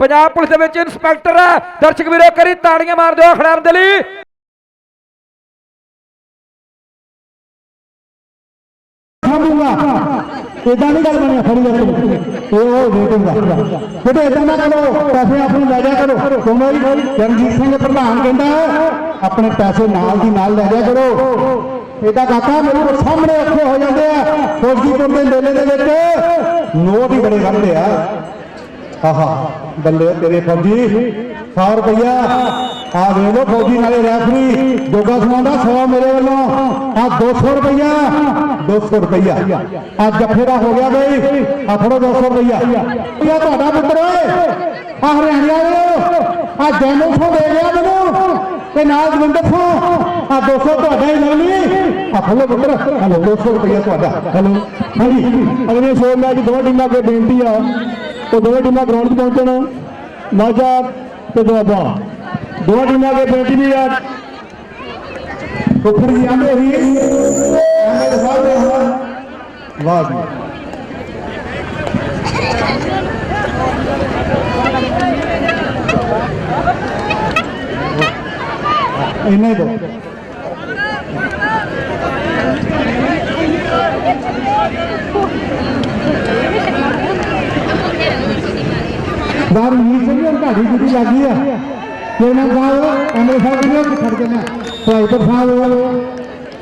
Punjab police ਦੇ ਵਿੱਚ inspector ਹੈ। ਦਰਸ਼ਕ ਵੀਰੋ ਕਰੀ ਤਾੜੀਆਂ ਮਾਰ ਦਿਓ ਖਿਡਾਰਨ ਦੇ ਲਈ। ਸਮਝੂਗਾ ਇਦਾਂ ਨਹੀਂ ਗੱਲ ਬਣੀ ਫੜੀ ਗੱਲ ਇਹ ਉਹ ਮੀਟਿੰਗ ਦਾ ਬੇਟੇ ਇਦਾਂ ਨਾ ਕਰੋ। ਪੈਸੇ ਆਪਣੇ ਲੈ ਜਾ ਕਰੋ। ਸੁਣੋ ਜੀ ਰਣਜੀਤ ਸਿੰਘ ਪ੍ਰਧਾਨ ਕਹਿੰਦਾ ਆਪਣੇ ਪੈਸੇ ਨਾਲ ਦੀ ਨਾਲ ਲੈ ਜਾ ਕਰੋ। ਇਹਦਾ ਕਾਕਾ, ਮੇਰੇ ਸਾਹਮਣੇ ਅੱਖੇ ਹੋ ਜਾਂਦੇ ਆ। ਫੌਜੀਪੁਰ ਦੇ ਮੇਲੇ ਦੇ ਵਿੱਚ ਨੋਟ ਹੀ ਬੜੇ ਵੱਧਦੇ ਆ। ਆਹਾ, ਬੱਲੇ ਤੇਰੇ ਫੌਜੀ। 100 ਰੁਪਇਆ ਆ ਵੇਖ ਲੋ ਫੌਜੀ ਨਾਲੇ ਰੈਫਰੀ ਜੋਗਾ ਸੁਣਾਉਂਦਾ 100 ਮੇਰੇ ਵੱਲੋਂ। ਆ 200 ਰੁਪਇਆ 200 ਰੁਪਇਆ ਆ ਜੱਫੇ ਦਾ ਹੋ ਗਿਆ ਬਈ ਆ ਫੜੋ 200 ਰੁਪਇਆ ਇਹ ਤੁਹਾਡਾ ਪੁੱਤਰ ਓਏ ਆ ਹਰਿਆਣੇ ਵਾਲੇ ਆ ਜੈਨੋ ਤੋਂ ਦੇ ਗਿਆ ਮੈਨੂੰ, ਤੇ ਨਾਲ ਦਵਿੰਦਰ ਤੋਂ। ਆ 200 ਤੁਹਾਡਾ ਹੀ ਲੱਗਣੀ ਆ ਪੁੱਤਰ ਹਲੋ 200 ਰੁਪਇਆ ਤੁਹਾਡਾ। ਹਲੋ, ਹਾਂਜੀ, ਅਗਲੇ ਸ਼ੋਅ ਮੈਚ ਦੋ ਟੀਮਾਂ ਅੱਗੇ ਬੇਨਤੀ ਆ। ਤੇ ਦੋਵੇਂ ਟੀਮਾਂ ਗਰਾਊਂਡ 'ਚ ਪਹੁੰਚਣ। ਨੌਜਾ ਤੇ ਦੁਆਬਾ ਦੋਵੇਂ ਟੀਮਾਂ ਦੇ ਬੇਟੀ ਵੀ ਆ। ਕੁੱਕੜ ਜੀ ਆਂਦੇ ਹੀ ਐਮਐਲ ਸਾਹਿਬ ਦੇ ਹਾਂ ਵਾਹ ਸਿੰਘ ਨੂੰ ਘਾੜੀ ਜਿਹੀ ਲੱਗੀ ਆ। ਕਿਰਨਾ ਸਾਹਿਬ ਐਮਐਲ ਸਾਹਿਬ ਨੂੰ ਖੜ ਜਾਣਾ ਭਾਈਪੁਰ ਸਾਹਿਬ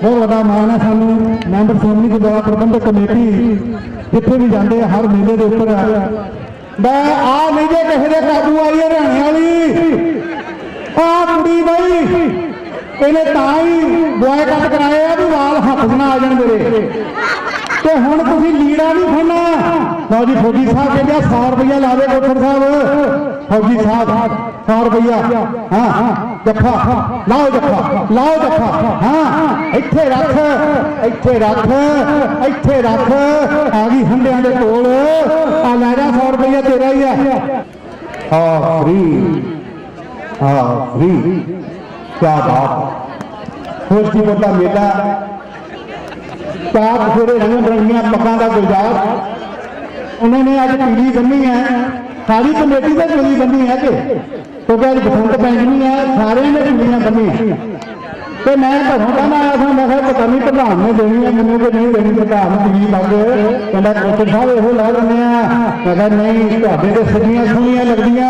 ਬਹੁਤ ਵੱਡਾ ਮਾਣ ਹੈ ਸਾਨੂੰ। ਮੈਂਬਰ ਸ਼੍ਰੋਮਣੀ ਗੁਰਦੁਆਰਾ ਪ੍ਰਬੰਧਕ ਕਮੇਟੀ ਜਿੱਥੇ ਵੀ ਜਾਂਦੇ ਆ, ਹਰ ਮੇਲੇ ਦੇ ਉੱਪਰ ਮੈਂ ਆ ਨਹੀਂ ਜੇ ਕਿਸੇ ਦੇ ਕਾਬੂ ਆਈ ਹਰਿਆਣੇ ਵਾਲੀ। ਆ ਕੁੜੀ ਬਈ, ਇਹਨੇ ਤਾਂ ਹੀ ਬੋਇਕਟ ਕਰਾਏ ਆ ਵੀ ਵਾਲ ਹੱਥ 'ਚ ਨਾ ਆ ਜਾਣ ਮੇਰੇ। ਤੇ ਹੁਣ ਤੁਸੀਂ ਲੀੜਾ ਨਹੀਂ ਖੜਨਾ ਲਓ ਜੀ, ਫੌਜੀ ਸਾਹਿਬ ਕਹਿੰਦੇ ਆ 100 ਰੁਪਇਆ ਲਾ ਦੇ ਕੋਠਰ ਸਾਹਿਬ। ਫੌਜੀ ਸਾਹਿਬ 100 ਰੁਪਇਆ ਹਾਂ ਹਾਂ, ਜੱਫਾ, ਲਾਓ ਜੱਫਾ ਲਾਓ ਜੱਫਾ। ਹਾਂ, ਇੱਥੇ ਰੱਖ ਇੱਥੇ ਰੱਖ ਇੱਥੇ ਰੱਖ। ਆ ਗਈ ਹੰਡਿਆਂ ਦੇ ਕੋਲ। ਆ ਲੈ ਜਾ 100 ਰੁਪਇਆ ਤੇਰਾ ਹੀ ਹੈ ਆ ਫ੍ਰੀ ਕੀ ਬਾਤ। ਖੁਸ਼ੀ ਦਾ ਮੇਲਾ। ਚਾਰ ਫੇਰੇ ਰੰਗ ਰੰਗੀਆਂ ਪੱਕਾਂ ਦਾ ਗੁਲਜ਼ਾਰ। ਉਹਨਾਂ ਨੇ ਅੱਜ ਪੀਲੀ ਬੰਨੀ ਹੈ, ਸਾਰੀ ਕਮੇਟੀ ਦਾ ਪੀਲੀ ਬੰਨੀ ਹੈ ਕਿ? ਕਿਉਂਕਿ ਅੱਜ ਬਸੰਤ ਪੰਚਮੀ ਹੈ, ਸਾਰਿਆਂ ਨੇ ਪੀਲੀਆਂ ਬੰਨੀਆਂ। ਤੇ ਮੈਂ ਘਰੋਂ ਕਹਿੰਦਾ ਆਇਆ ਸੀ, ਮੈਂ ਕਿਹਾ ਪਤਾ ਨਹੀਂ ਪ੍ਰਧਾਨ ਨੇ ਦੇਣੀ ਹੈ ਮੈਨੂੰ ਕਿ ਨਹੀਂ ਦੇਣੀ, ਪ੍ਰਧਾਨ ਨੂੰ ਪੀਲੀ ਕਹਿੰਦਾ ਕੋਚਰ ਸਾਹਿਬ ਇਹੋ ਲਾ ਦਿੰਦੇ ਆ। ਮੈਂ ਕਿਹਾ ਨਹੀਂ, ਤੁਹਾਡੇ ਤੇ ਸਜੀਆਂ ਸੋਹਣੀਆਂ ਲੱਗਦੀਆਂ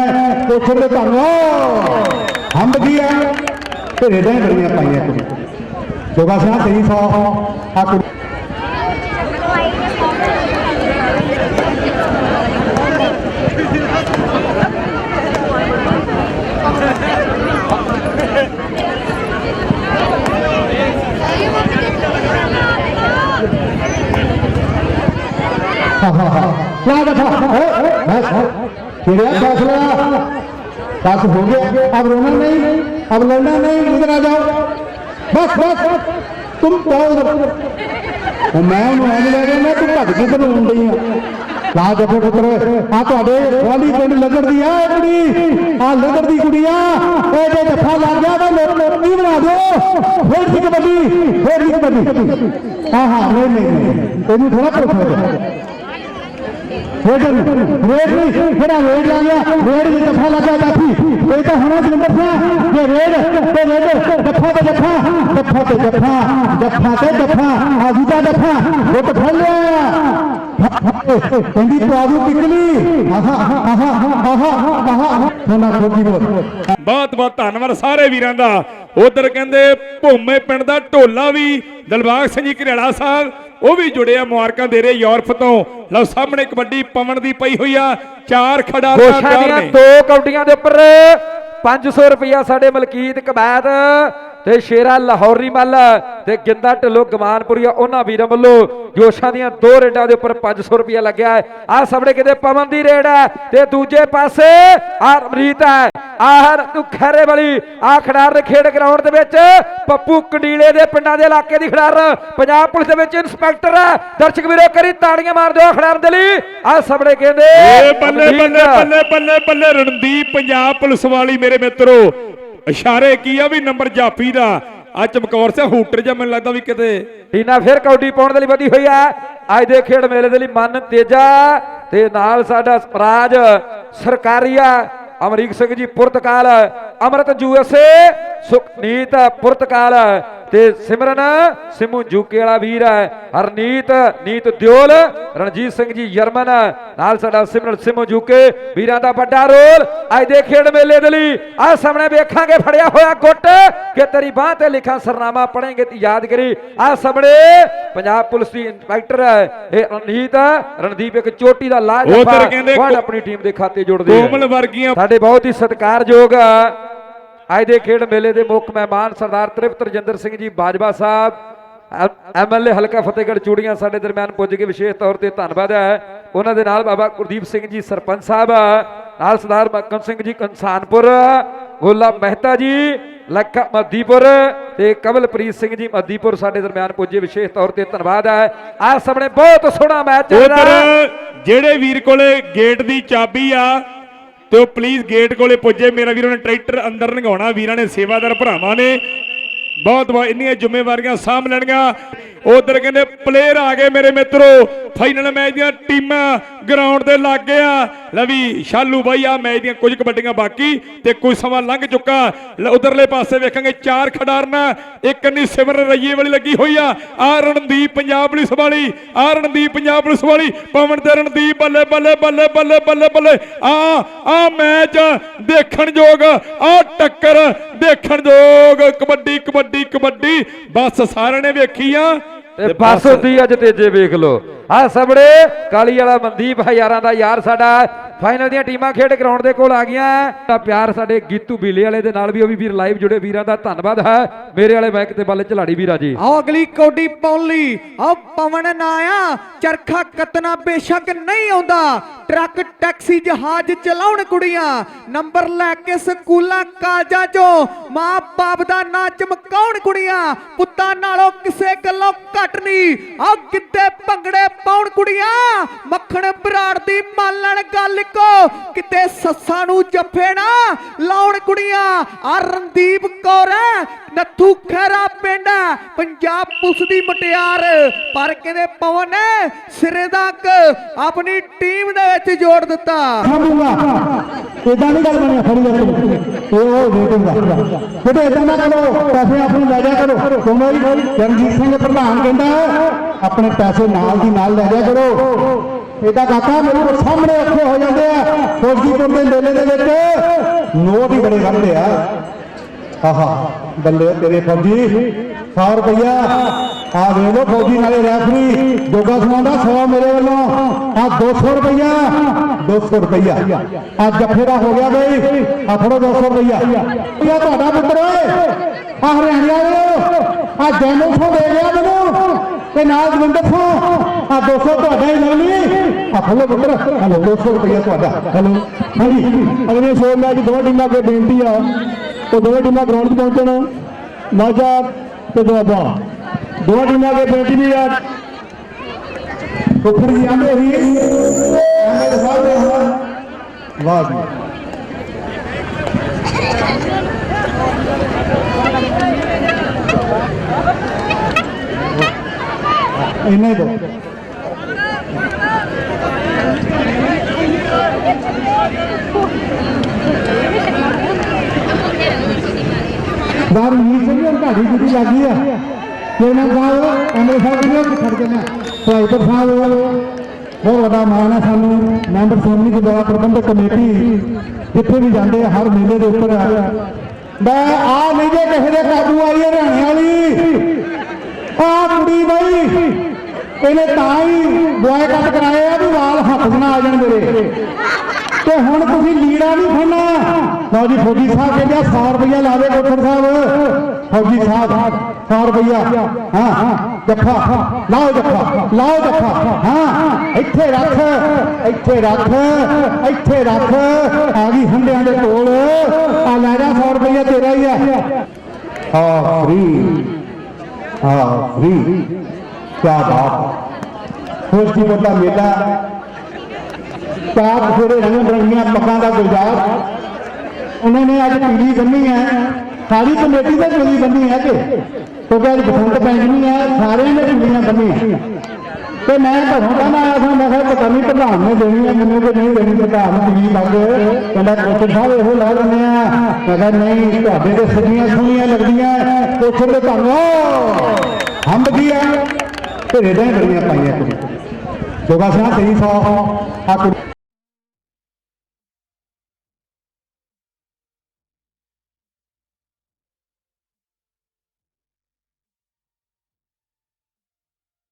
ਕੋਚਰ ਦੇ ਤੁਹਾਨੂੰ ਹੰਬ ਦੀ ਆ ਤੇ ਰੇਡਾਂ ਬੜੀਆਂ ਪਾਈਆਂ ਕੁੜੀ ਜੋਗਾ ਸਿੰਘ ਤੇਰੀ ਸੌ ਆ बस चिड़िया फैसला बस हो गया अब रोना नहीं अब लड़ना नहीं इधर आ जाओ बस बस तुम जाओ उधर ਉਹ ਮੈਂ ਉਹਨੂੰ ਐਂ ਲੈ ਰਿਹਾ ਮੈਂ ਤੂੰ ਭੱਜ ਕੇ ਤੈਨੂੰ ਹੁੰਦੀ ਆ ਲਾ ਜੱਫੇ ਪੁੱਤਰ ਆ ਤੁਹਾਡੇ ਵਾਲੀ ਪਿੰਡ ਲੱਗੜ ਦੀ ਆ ਇਹ ਕੁੜੀ ਆ ਲੱਗੜ ਦੀ ਕੁੜੀ ਆ ਇਹ ਜੇ ਜੱਫਾ ਲੱਗ ਗਿਆ ਤਾਂ ਲੋਕ ਲੋਕੀ ਬਣਾ ਦਿਓ ਫੇਰ ਦੀ ਕਬੱਡੀ ਫੇਰ ਦੀ ਕਬੱਡੀ ਹਾਂ ਹਾਂ ਨਹੀਂ ਨਹੀਂ ਨਹੀਂ ਤੈਨੂੰ ਥੋੜਾ ਪੁੱਛੋ ਰੇਡ ਰੇਡ ਨਹੀਂ, ਜਿਹੜਾ ਰੇਡ ਲਾ ਗਿਆ ਰੇਡ ਵਿੱਚ ਜੱਫਾ ਲੱਗਾ ਕਾਫੀ। ਇਹ ਤਾਂ ਹੁਣਾ ਜਲੰਧਰ ਸਿੰਘ ਜੇ ਰੇਡ ਤੇ ਰੇਡ, ਜੱਫਾ ਤੇ ਜੱਫਾ ਜੱਫਾ ਤੇ ਜੱਫਾ ਜੱਫਾ ਤੇ ਜੱਫਾ ਆਜੂ ਦਾ ਜੱਫਾ। ਉਹ ਤਾਂ ਲਿਆ। ਕਹਿੰਦੀ ਪਾਦੂ ਟਿਕਲੀ। ਆਹਾ ਆਹਾ ਆਹਾ ਆਹਾ ਸੋਨਾ ਖੋਜੀ ਬੋਲ ਬਹੁਤ ਬਹੁਤ ਧੰਨਵਾਦ ਸਾਰੇ ਵੀਰਾਂ ਦਾ। ਉਧਰ ਕਹਿੰਦੇ ਭੋਮੇ ਪਿੰਡ ਦਾ ਢੋਲਾ ਵੀ, ਦਲਬਾਗ ਸਿੰਘ ਜੀ ਘਰਿਆਲਾ ਸਾਹਿਬ। ਉਹ ਵੀ ਜੁੜੇ ਆ ਮੁਬਾਰਕਾਂ ਦੇ ਰਹੇ ਯੂਰਪ ਤੋਂ। ਲਓ ਸਾਹਮਣੇ ਕਬੱਡੀ ਪਵਨ ਦੀ ਪਈ ਹੋਈ ਆ ਚਾਰ ਖਿਡਾਰੀਆਂ ਦੀਆਂ ਨੇ। ਦੋ ਕੌਡੀਆਂ ਦੇ ਉੱਪਰ। 500 ਰੁਪਇਆ ਸਾਡੇ ਮਲਕੀਤ ਕਬੈਤ। ਤੇ ਸ਼ੇਰਾ ਲਾਹੌਰੀ ਮੱਲ ਤੇ ਗਿੰਦਾ ਢਿੱਲੋਂ ਗਮਾਨਪੁਰੀਆ ਉਹਨਾਂ ਵੀਰਾਂ ਵੱਲੋਂ ਜੋਸ਼ਾਂ ਦੀਆਂ ਦੋ ਰੇਡਾਂ ਦੇ ਉੱਪਰ 500 ਰੁਪਇਆ ਲੱਗਿਆ ਹੈ ਆ ਸਾਹਮਣੇ ਕਿਤੇ ਪਵਨ ਦੀ ਰੇਡ ਹੈ ਤੇ ਦੂਜੇ ਪਾਸੇ ਆ ਅਮਰੀਤ ਹੈ ਆਹਰ ਤੂੰ ਖੈਰੇ ਵਾਲੀ ਆ ਖਿਡਾਰ ਖੇਡ ਗਰਾਊਂਡ ਦੇ ਵਿੱਚ ਪੱਪੂ ਕੰਡੀਲੇ ਦੇ ਪਿੰਡਾਂ ਦੇ ਇਲਾਕੇ ਦੀ ਖਿਡਾਰ ਪੰਜਾਬ ਪੁਲਿਸ ਦੇ ਵਿੱਚ ਇੰਸਪੈਕਟਰ ਹੈ ਦਰਸ਼ਕ ਵੀਰੋ ਕਰੀ ਤਾੜੀਆਂ ਮਾਰ ਦਿਓ ਖਿਡਾਰ ਦੇ ਲਈ ਆ ਸਾਹਮਣੇ ਕਹਿੰਦੇ ਬੱਲੇ ਬੱਲੇ। ਬੱਲੇ ਬੱਲੇ ਬੱਲੇ ਰਣਦੀਪ ਪੰਜਾਬ ਪੁਲਿਸ ਵਾਲੀ ਮੇਰੇ ਮਿੱਤਰੋ ਇਸ਼ਾਰੇ ਕੀ ਆ ਵੀ ਨੰਬਰ ਜਾਫੀ ਦਾ? ਆ ਚਮਕੌਰ ਸਿੰਘ ਹੂਟਰ ਜਾਂ ਮੈਨੂੰ ਲੱਗਦਾ ਵੀ ਕਿਤੇ ਟੀਨਾ ਫਿਰ ਕੌਡੀ ਪਾਉਣ ਦੇ ਲਈ ਵਧੀ ਹੋਈ ਆ ਅੱਜ ਦੇ ਖੇਡ ਮੇਲੇ ਦੇ ਲਈ ਮਨ ਤੇਜਾ ਤੇ ਨਾਲ ਸਾਡਾ ਰਾਜ ਸਰਕਾਰੀਆ ਅਮਰੀਕ ਸਿੰਘ ਜੀ ਪੁਰਤਗਾਲ, ਅਮਰਤ ਯੂਐਸਏ ਸੁਖਨੀਤ ਪੁਰਤਕਾਲ ਤੇ ਸਿਮਰਨ ਸਿਮੂ ਜੂਕੇ ਵਾਲਾ ਵੀਰ ਹੈ ਹਰਨੀਤ ਨੀਤ ਦਿਓਲ ਰਣਜੀਤ ਸਿੰਘ ਜੀ ਜਰਮਨ ਨਾਲ ਸਾਡਾ ਸਿਮਰਨ ਸਿਮੂ ਜੂਕੇ ਵੀਰਾਂ ਦਾ ਵੱਡਾ ਰੋਲ ਅੱਜ ਦੇ ਖੇਡ ਮੇਲੇ ਦੇ ਲਈ ਆ ਸਾਹਮਣੇ ਵੇਖਾਂਗੇ ਫੜਿਆ ਹੋਇਆ ਗੁੱਟ ਕਿ ਤੇਰੀ ਬਾਹ ਤੇ ਲਿਖਾਂ ਸਰਨਾਮਾ ਪੜਾਂਗੇ ਤੇ ਯਾਦ ਕਰੀ ਆ ਸਾਹਮਣੇ ਪੰਜਾਬ ਪੁਲਿਸ ਦੀ ਇੰਸਪੈਕਟਰ ਹੈ ਇਹ ਰਣਜੀਤ ਰਣਦੀਪ ਇੱਕ ਚੋਟੀ ਦਾ ਲਾਜ ਵਰਡ ਆਪਣੀ ਟੀਮ ਦੇ ਖਾਤੇ ਜੋੜਦੇ ਆ। ਕੋਮਲ ਵਰਗੀਆਂ ਸਾਡੇ ਬਹੁਤ ਹੀ ਸਤਿਕਾਰਯੋਗ ਅੱਜ ਦੇ ਖੇਡ ਮੇਲੇ ਦੇ ਮੁੱਖ ਮਹਿਮਾਨ ਸਰਦਾਰ ਤ੍ਰਿਪਤ ਰਜਿੰਦਰ ਸਿੰਘ ਜੀ ਬਾਜਵਾ ਸਾਹਿਬ ਐਮਐਲਏ ਹਲਕਾ ਫਤਿਹਗੜ੍ਹ ਚੂੜੀਆਂ ਸਾਡੇ ਦਰਮਿਆਨ ਪੁੱਜ ਕੇ ਵਿਸ਼ੇਸ਼ ਤੌਰ ਤੇ ਧੰਨਵਾਦ ਹੈ। ਉਹਨਾਂ ਦੇ ਨਾਲ ਬਾਬਾ ਗੁਰਦੀਪ ਸਿੰਘ ਜੀ ਸਰਪੰਚ ਸਾਹਿਬ ਨਾਲ ਸਰਦਾਰ ਮੱਕਮ ਸਿੰਘ ਜੀ ਕੰਸਾਨਪੁਰ ਗੋਲਾ ਮਹਿਤਾ ਜੀ ਲੱਖਾ ਮਦੀਪੁਰ ਤੇ ਕਮਲਪ੍ਰੀਤ ਸਿੰਘ ਜੀ ਮਦੀਪੁਰ ਸਾਡੇ ਦਰਮਿਆਨ ਪੁੱਜੇ ਵਿਸ਼ੇਸ਼ ਤੌਰ ਤੇ ਧੰਨਵਾਦ ਹੈ। ਆ ਸਾਹਮਣੇ ਬਹੁਤ ਸੋਹਣਾ ਮੈਚ ਚੱਲ ਰਿਹਾ ਜਿਹੜੇ ਵੀਰ ਕੋਲੇ ਗੇਟ ਦੀ ਚਾਬੀ ਆ ਤੇ ਉਹ ਪਲੀਜ਼ ਗੇਟ ਕੋਲੇ ਪੁੱਜੇ। ਮੇਰਾ ਵੀਰ ਉਹਨੇ ਟਰੈਕਟਰ ਅੰਦਰ ਲੰਘਾਉਣਾ। ਵੀਰਾਂ ਨੇ ਸੇਵਾਦਾਰ ਭਰਾਵਾਂ ਨੇ। ਬਹੁਤ ਬਹੁਤ ਇੰਨੀਆਂ ਜ਼ਿੰਮੇਵਾਰੀਆਂ ਸਾਂਭ ਲੈਣੀਆਂ। ਉਧਰ ਕਹਿੰਦੇ ਪਲੇਅਰ ਆ ਗਏ ਮੇਰੇ ਮਿੱਤਰੋ। ਫਾਈਨਲ ਮੈਚ ਦੀਆਂ ਟੀਮਾਂ ਗਰਾਊਂਡ ਦੇ ਲੱਗੇ ਆ। ਲਵੀ ਸ਼ਾਲੂ ਬਾਈ ਆ ਮੈਚ ਦੀਆਂ ਕੁਝ ਕਬੱਡੀਆਂ ਬਾਕੀ ਤੇ ਕੁਝ ਸਮਾਂ ਲੰਘ ਚੁੱਕਾ। ਉਧਰਲੇ ਪਾਸੇ ਵੇਖਾਂਗੇ, ਚਾਰ ਖਿਡਾਰਨ। ਇੱਕ ਨੀ ਸਿਮਰਨ ਰਈਏ ਵਾਲੀ ਲੱਗੀ ਹੋਈ ਆ। ਆ ਰਣਦੀਪ ਪੰਜਾਬ ਪੁਲਿਸ ਵਾਲੀ ਆ ਰਣਦੀਪ ਪੰਜਾਬ ਪੁਲਿਸ ਵਾਲੀ, ਪਵਨ ਤੇ ਰਣਦੀਪ ਬੱਲੇ ਬੱਲੇ ਬੱਲੇ ਬੱਲੇ ਬੱਲੇ ਬੱਲੇ। ਆ ਆ ਮੈਚ ਦੇਖਣ ਯੋਗ ਆ ਟੱਕਰ ਦੇਖਣ ਯੋਗ, ਕਬੱਡੀ ਕਬੱਡੀ ਕਬੱਡੀ ਬਸ ਸਾਰਿਆਂ ਨੇ ਵੇਖੀ ਆ। ਤੇ ਬਸ ਹੁੰਦੀ ਅੱਜ ਤੇਜੇ ਵੇਖ ਲੋ ਆ ਸਬੜੇ ਕਾਲੀ ਵਾਲਾ ਮਨਦੀਪ ਹਜ਼ਾਰਾਂ ਦਾ ਯਾਰ ਸਾਡਾ। ਫਾਈਨਲ ਦੀਆਂ ਟੀਮਾਂ ਖੇਡ ਗਰਾਊਂਡ ਦੇ ਕੋਲ ਆ ਗਈਆਂ ਤਾਂ ਪਿਆਰ ਸਾਡੇ ਗੀਤੂ ਬੀਲੇ ਵਾਲੇ ਦੇ ਨਾਲ ਵੀ ਉਹ ਵੀ ਵੀਰ ਲਾਈਵ ਜੁੜੇ ਵੀਰਾਂ ਦਾ ਧੰਨਵਾਦ ਹੈ। ਮੇਰੇ ਵਾਲੇ ਮੈਕ ਤੇ ਬੱਲੇ ਝਲਾੜੀ ਵੀਰਾ ਜੀ। ਆਓ ਅਗਲੀ ਕੌਡੀ ਪਾਉਣ ਆਓ ਪਵਨ ਨਾ ਚਰਖਾ ਕਤਨਾ ਬੇਸ਼ੱਕ ਨਹੀਂ ਆਉਂਦਾ। ਟਰੱਕ, ਟੈਕਸੀ, ਜਹਾਜ਼ ਚਲਾਉਣ ਕੁੜੀਆਂ। ਨੰਬਰ ਲੈ ਕੇ ਸਕੂਲਾਂ, ਕਾਲਜਾਂ 'ਚੋਂ ਮਾਂ ਬਾਪ ਦਾ ਨਾਂ ਚਮਕਾਉਣ ਕੁੜੀਆਂ। ਪੁੱਤਾਂ ਨਾਲੋਂ ਕਿਸੇ ਗੱਲੋਂ ਘੱਟ ਨਹੀਂ। ਆਓ ਕਿੱਤੇ ਕੁੜੀਆਂ, ਮੱਖਣ ਬਰਾੜ ਦੀ ਮਾਲਣ ਗੱਲ ਕੋ, ਕਿਤੇ ਸੱਸਾਂ ਨੂੰ ਜੱਫੇ ਨਾ ਲਾਉਣ ਕੁੜੀਆਂ। ਆ ਰਣਦੀਪ ਕੌਰ ਨੱਥੂ ਖੈਰਾ ਪਿੰਡ ਪੰਜਾਬ ਪੁਲਿਸ ਦੀ ਮਟਿਆਰ। ਪਰ ਕਹਿੰਦੇ ਪਵਨ ਨੇ ਸਿਰੇ ਤੱਕ ਆਪਣੀ ਟੀਮ ਦੇ ਵਿੱਚ ਜੋੜ ਦਿੱਤਾ। ਖਾਂਦੂਗਾ ਇਦਾਂ ਨਹੀਂ ਗੱਲ ਬਣੀ ਫੜੀ ਜਾ ਉਹ ਮੀਟਿੰਗ ਦਾ। ਬੇਟੇ ਇਦਾਂ ਨਾ ਕਰੋ। ਪੈਸੇ ਆਪਣੇ ਲੈ ਜਾ ਕਰੋ। ਕਿਉਂ ਜੀ, ਰਣਜੀਤ ਸਿੰਘ ਪ੍ਰਧਾਨ ਕਹਿੰਦਾ, ਆਪਣੇ ਪੈਸੇ ਨਾਲ ਦੀ ਨਾਲ ਲੈ ਜਾ ਕਰੋ। ਇਹਦਾ ਕਾਕਾ ਮੇਰੇ ਸਾਹਮਣੇ ਅੱਖੇ ਹੋ ਜਾਂਦੇ ਆ। ਫੌਜੀਪੁਰ ਦੇ ਮੇਲੇ ਦੇ ਵਿੱਚ ਨੋਟ ਹੀ ਬੜੇ ਵੱਧਦੇ ਆ। ਆਹਾ, ਬੱਲੇ ਤੇਰੇ ਫੌਜੀ। 100 ਰੁਪਇਆ ਆ ਵੇਖ ਲੋ ਫੌਜੀ, ਨਾਲੇ ਰੈਫਰੀ। ਜੋਗਾ ਸਮਾਉਂਦਾ 100 ਮੇਰੇ ਵੱਲੋਂ। ਆ 200 ਰੁਪਇਆ 200 ਰੁਪਇਆ ਆ ਜੱਫੇ ਦਾ ਹੋ ਗਿਆ ਬਈ। ਆ ਫੜੋ 200 ਰੁਪਇਆ ਇਹ ਤੁਹਾਡਾ ਪੁੱਤਰ ਓਏ। ਆ ਹਰਿਆਣੇ ਵਾਲਿਓ ਆ ਜੈਨੋ ਤੋਂ ਦੇ ਗਿਆ ਮੈਨੂੰ। ਤੇ ਨਾਲ ਜਵਿੰਦਰ ਤੋਂ। ਆ 200 ਤੁਹਾਡਾ ਹੀ ਲੱਗਣੀ ਆ ਫੜੋ ਪੁੱਤਰ। ਹਲੋ 200 ਰੁਪਇਆ ਤੁਹਾਡਾ। ਹਲੋ। ਹਾਂਜੀ। ਅਗਲੇ ਸ਼ੋਅ ਮੈਚ ਦੋ ਟੀਮਾਂ ਕੋਲ ਬੇਨਤੀ ਆ। ਉਹ ਦੋਵੇਂ ਟੀਮਾਂ ਗਰਾਊਂਡ 'ਚ ਪਹੁੰਚਣ ਮਾਝਾ ਤੇ ਦੁਆਬਾ ਦੋਵਾਂ ਟੀਮਾਂ ਦੇ ਬੇਨਤੀ ਵੀ ਆ ਫੁੱਫੜ ਜੀ ਆਂਦੇ ਹੀ ਆਂਦੇ ਸਾਹਿਬ ਦੇ ਹਾਂ ਵਾਹ ਜੀ ਇੰਨੇ ਦੋ ਬਾਹਰ ਨੀ ਸਿੰਘ ਨੂੰ ਲੱਗੀ ਆ। ਜੇਨਾ ਸਾਹਿਬ ਐਮਐਲ ਸਾਹਿਬ ਜੀ ਨੂੰ ਛੱਡ ਕੇ ਨਾ ਸਾਹਿਬ ਬਹੁਤ ਵੱਡਾ ਮਾਣ ਹੈ ਸਾਨੂੰ, ਮੈਂਬਰ ਸ਼੍ਰੋਮਣੀ ਗੁਰਦੁਆਰਾ ਪ੍ਰਬੰਧਕ ਕਮੇਟੀ ਜਿੱਥੇ ਵੀ ਜਾਂਦੇ ਆ, ਹਰ ਮੇਲੇ ਦੇ ਉੱਪਰ ਮੈਂ ਆ ਨਹੀਂ ਜੇ ਕਿਸੇ ਦੇ ਕਾਬੂ ਆਈ ਹੈ ਹਰਿਆਣੇ ਵਾਲੀ। ਆ ਕੁੜੀ ਬਈ, ਇਹਨੇ ਤਾਂ ਹੀ ਬੁਆਇਕਟ ਕਰਾਏ ਆ ਵੀ ਵਾਲ ਹੱਥ 'ਚ ਨਾ ਆ ਜਾਣ ਮੇਰੇ। ਤੇ ਹੁਣ ਤੁਸੀਂ ਲੀੜਾ ਨਹੀਂ ਫੜਨਾ ਲਓ ਜੀ, ਫੌਜੀ ਸਾਹਿਬ ਕਹਿੰਦੇ 100 ਰੁਪਇਆ ਲਾਵੇ ਡਾਕਟਰ ਸਾਹਿਬ। ਫੌਜੀ ਸਾਹਿਬ 100 ਰੁਪਇਆ ਹਾਂ ਹਾਂ, ਜੱਫਾ, ਲਾਓ ਜੱਫਾ ਲਾਓ ਜੱਫਾ। ਹਾਂ, ਇੱਥੇ ਰੱਖ ਇੱਥੇ ਰੱਖ ਇੱਥੇ ਰੱਖ। ਆ ਗਈ ਹੰਡਿਆਂ ਦੇ ਕੋਲ। ਆ ਲੈ ਜਾ 100 ਰੁਪਇਆ ਤੇਰਾ ਹੀ ਹੈ ਹਾਂ ਫ੍ਰੀ ਕੀ ਬਾਤ। ਖੁਸ਼ੀ ਦਾ ਮੇਲਾ। ਚਾਰ ਫੇਰੇ ਰੰਗ ਰੰਗੀਆਂ ਪੱਕਾਂ ਦਾ ਗੁਲਜ਼ਾਰ ਉਹਨਾਂ ਨੇ ਅੱਜ ਪੀਲੀ ਬੰਨੀ ਹੈ। ਸਾਰੀ ਕਮੇਟੀ ਦਾ ਪੀਲੀ ਬੰਨੀ ਹੈ ਕਿ? ਕਿਉਂਕਿ ਅੱਜ ਬਸੰਤ ਪੰਚਮੀ ਹੈ, ਸਾਰਿਆਂ ਨੇ ਪੀਲੀਆਂ ਬੰਨੀਆਂ। ਤੇ ਮੈਂ ਘਰੋਂ ਕਹਿੰਦਾ ਆਇਆ ਸੀ, ਮੈਂ ਕਿਹਾ ਪਤਾ ਨਹੀਂ ਪ੍ਰਧਾਨ ਨੇ ਦੇਣੀ ਹੈ ਮੈਨੂੰ ਕਿ ਨਹੀਂ ਦੇਣੀ, ਪ੍ਰਧਾਨ ਟੀਵੀ ਲੱਗ ਕਹਿੰਦਾ ਕੋਚਰ ਸਾਹਿਬ ਇਹੋ ਲਾ ਦਿੰਦੇ ਆ। ਮੈਂ ਕਿਹਾ ਨਹੀਂ, ਤੁਹਾਡੇ ਤੇ ਸੱਜੀਆਂ ਸੁਣੀਆਂ ਲੱਗਦੀਆਂ। ਕੋਚਰ ਤੇ ਤੁਹਾਨੂੰ ਹੰਬ ਕੀ ਆ? ਤੇ ਰੇਡਾਂ ਬੜੀਆਂ ਪਾਈਆਂ। ਕੁੜੀ ਜੋਗਾ ਸਿੰਘ 300 ਆ ਕੁੜੀ